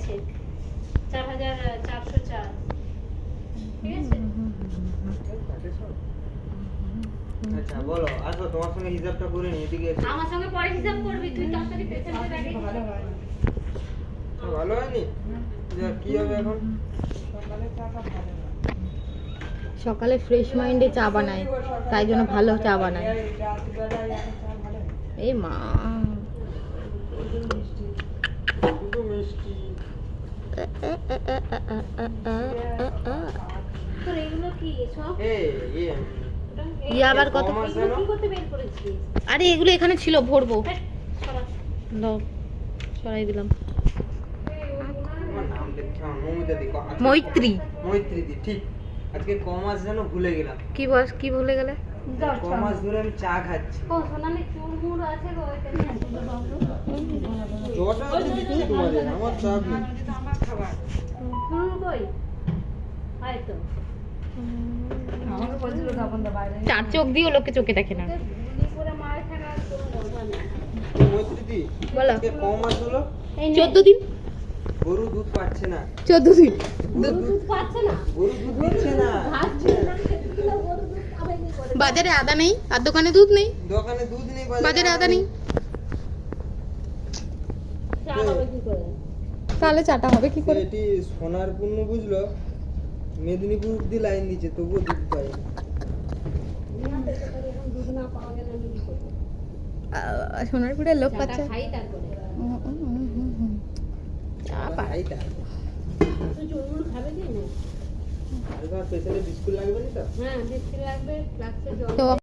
দিয়েছে। চার হাজার চারশো চার। ঠিক আছে? আচ্ছা বলো আসো তোমার সঙ্গে হিসাবটা করে নি এদিকে আমার সঙ্গে পরে হিসাব করবি তুই তাড়াতাড়ি পেশেন্টের আগে ভালো হয় ভালো হয়নি? কি হবে এখন? সকালে চাটা ভালো সকালে ফ্রেশ মাইন্ডে চা বানায় তাই জন্য ভালো চা বানায়। এই মা। মিষ্টি আবার কত আরে এগুলো এখানে ছিল ভরবো। দাও সরাই দিলাম। মৈত্রী। মৈত্রী দি ঠিক। আজকে যেন ভুলে গেলাম। কি বয়স কি ভুলে গেলে? ক ধরে আমি চা খাচ্ছি। ও সোনালি চুরমুর আছে গো এখানে জটা আমার চাপ নেই। চার চোখ দিয়েও লোকে চোখে দেখে না। চোদ্দ দিন? গরু দুধ পাচ্ছে না। চোদ্দ দিন? দুধ পাচ্ছে না। গরু দুধ দিচ্ছে বাজারে আদা নেই? আর দোকানে দুধ নেই? দোকানে দুধ নেই বাজারে আদা নেই। তাহলে চাটা হবে কি করে? এটি সোনার পূর্ণ বুঝলো মেদিনীপুর অব্দি লাইন দিচ্ছে তবুও দুধ পাই সোনারপুরের লোক পাচ্ছে তা। হ্যাঁ বিস্কিট লাগবে ফ্লাক্সে জল তো